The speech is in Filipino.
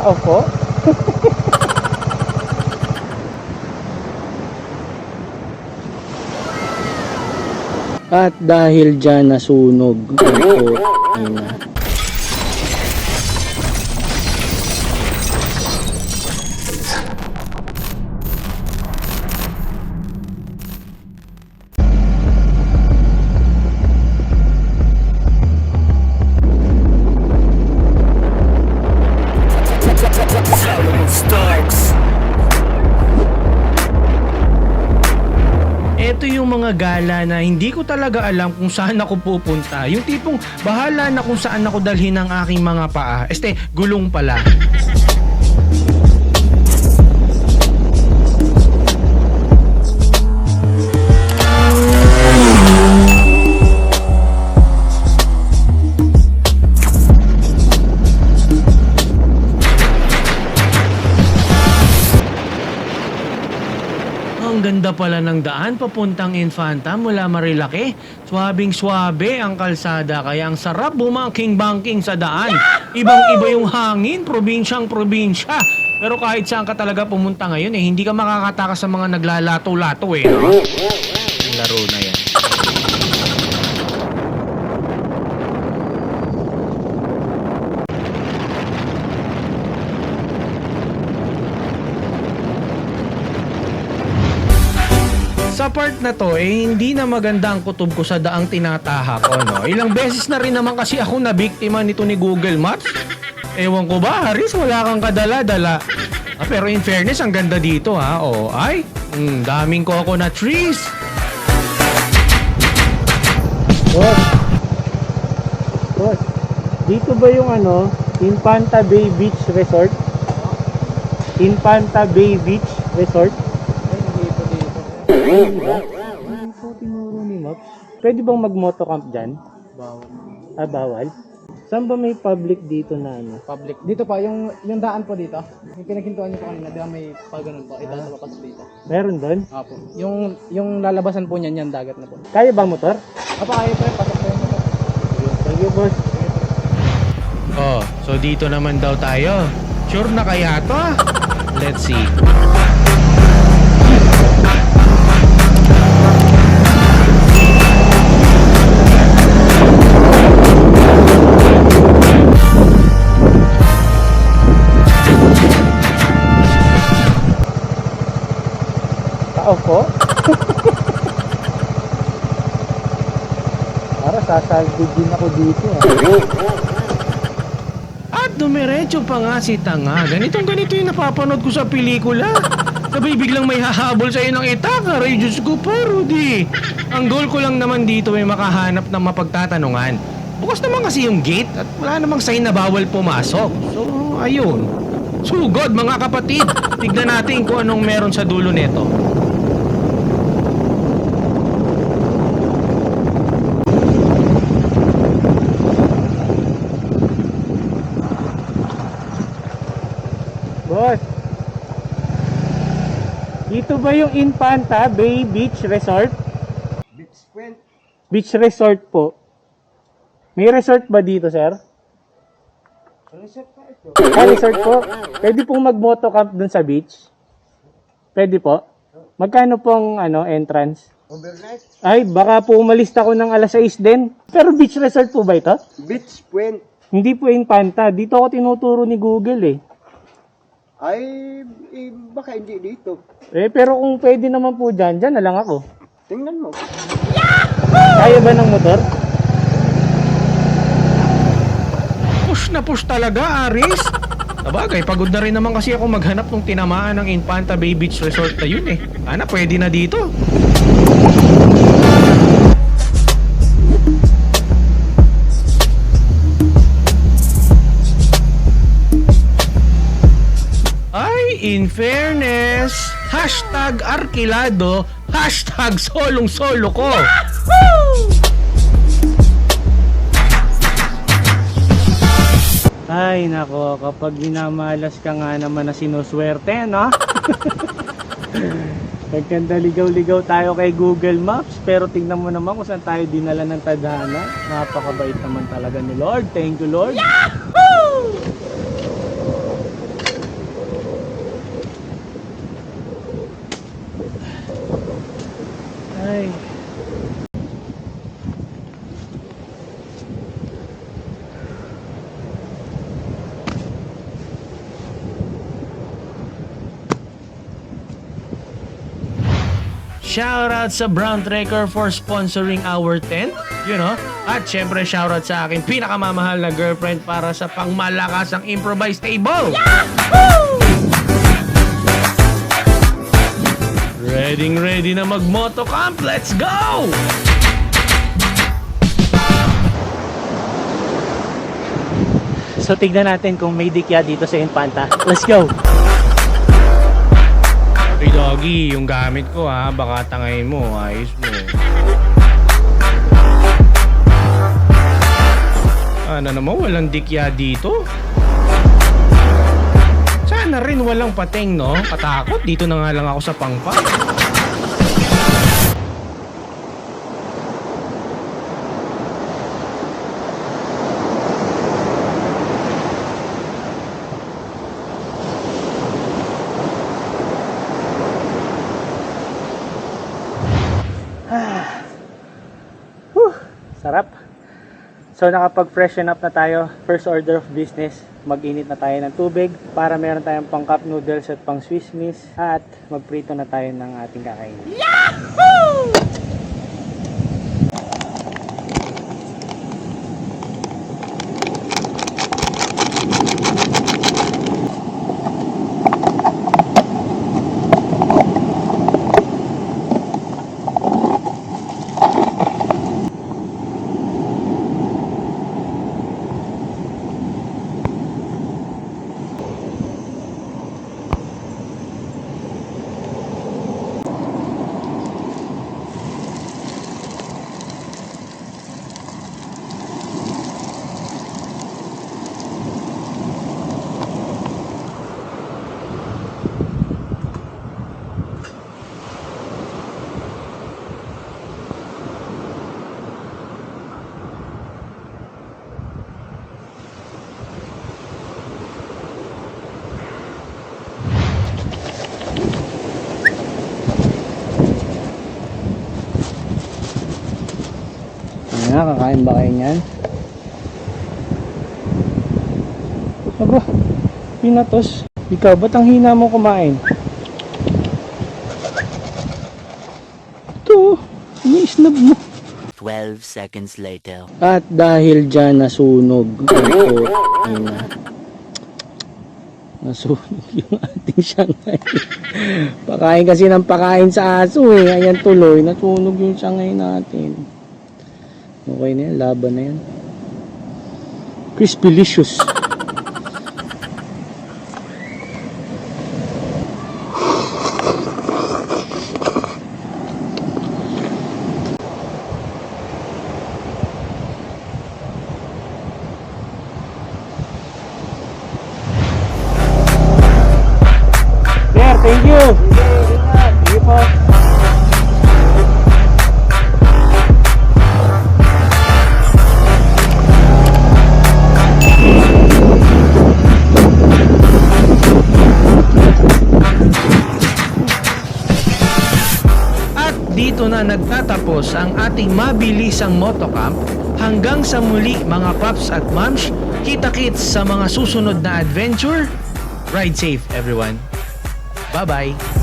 Tao po? At dahil dyan nasunog ang na. Yung mga gala na hindi ko talaga alam kung saan ako pupunta. Yung tipong bahala na kung saan ako dalhin ang aking mga paa. Este, gulong pala. Ganda pala ng daan papuntang Infanta mula Marilake. Swabing swabe ang kalsada kaya ang sarap bumangking-bangking sa daan. Ibang-iba yung hangin, probinsyang probinsya. Pero kahit saan ka talaga pumunta ngayon eh, hindi ka makakatakas sa mga naglalato-lato eh. No? Yung laro na yan. Sa part na to, eh, hindi na maganda ang kutob ko sa daang tinataha ko, no? Ilang beses na rin naman kasi ako nabiktima nito ni Google Maps. Ewan ko ba, Haris, wala kang kadala-dala. Ah, pero in fairness, ang ganda dito, ha? Oh, ay, mm, daming coconut trees. Boss. Boss. Dito ba yung ano, Infanta Bay Beach Resort? Infanta Bay Beach Resort? Hindi po tinuro ni Maps? Pwede bang mag-motocamp dyan? Bawal. Ah, bawal? Saan ba may public dito na ano? Public. Dito pa, yung, yung daan po dito. Yung pinaghintuan niyo po kanina, di ba may pa ganun po. Ito sa papas dito. Meron doon? Apo. Yung, yung lalabasan po niyan, yan dagat na po. Kaya ba motor? Apa, kayo po, pasok po yung motor. Thank you, boss. Oh, so dito naman daw tayo. Sure na kaya to? ah? Let's see. Para sasalbid din ako dito. Ah. At dumiretso pa nga si Tanga. Ganitong ganito yung napapanood ko sa pelikula. Sabay biglang may hahabol sa'yo ng itaka. Ray, Diyos ko po, Rudy. Ang goal ko lang naman dito ay makahanap ng mapagtatanungan. Bukas naman kasi yung gate at wala namang sign na bawal pumasok. So, ayun. Sugod mga kapatid. Tignan natin kung anong meron sa dulo nito. Boss. Dito ba yung Infanta Bay Beach Resort? Beach Point. Beach Resort po. May resort ba dito, sir? Resort pa ito. Ah, resort po. Pwede pong mag-motocamp dun sa beach? Pwede po. Magkano pong ano, entrance? Overnight. Ay, baka po umalis ako ng alas 6 din. Pero beach resort po ba ito? Beach Point. Hindi po Infanta. Dito ako tinuturo ni Google eh. Ay, eh, baka hindi dito. Eh, pero kung pwede naman po dyan, dyan na lang ako. Tingnan mo. Kaya ba ng motor? Push na push talaga, Aris. Sabagay, pagod na rin naman kasi ako maghanap ng tinamaan ng Infanta Bay Beach Resort na yun eh. Sana pwede na dito. In fairness, hashtag arkilado, hashtag solong-solo ko. Ay, nako, kapag minamalas ka nga naman na sinuswerte, no? Nagkanda ligaw-ligaw tayo kay Google Maps, pero tingnan mo naman kung saan tayo dinala ng tadhana. Napakabait naman talaga ni Lord. Thank you, Lord. Ay. Shoutout sa Brown Trekker for sponsoring our tent, you know. At syempre shoutout sa aking pinakamamahal na girlfriend para sa pangmalakas ang improvised table. Yahoo! Ready ready na mag-moto camp. Let's go! So tignan natin kung may dikya dito sa Infanta. Let's go! Hey doggy, yung gamit ko ha, baka tangay mo, ayos mo. Ano naman, walang dikya dito? Sana rin walang pateng, no? Katakot, dito na nga lang ako sa pangpa. Sarap. So nakapag-freshen up na tayo. First order of business, mag-init na tayo ng tubig para meron tayong pang cup noodles at pang Swiss miss at magprito na tayo ng ating kakainin. Ano kakain ba kayo niyan? Aba, pinatos. Ikaw, ba't ang hina mo kumain? Ito, ini-snub mo. 12 seconds later. At dahil dyan nasunog ang ay na nasunog yung ating Shanghai. pakain kasi ng pakain sa aso eh. Ayan tuloy, nasunog yung Shanghai natin. Okay na yan, laban na yan. Crispylicious. Sir, nagtatapos ang ating mabilisang motocamp. Hanggang sa muli mga paps at mams, kita-kits sa mga susunod na adventure. Ride safe everyone. Bye-bye.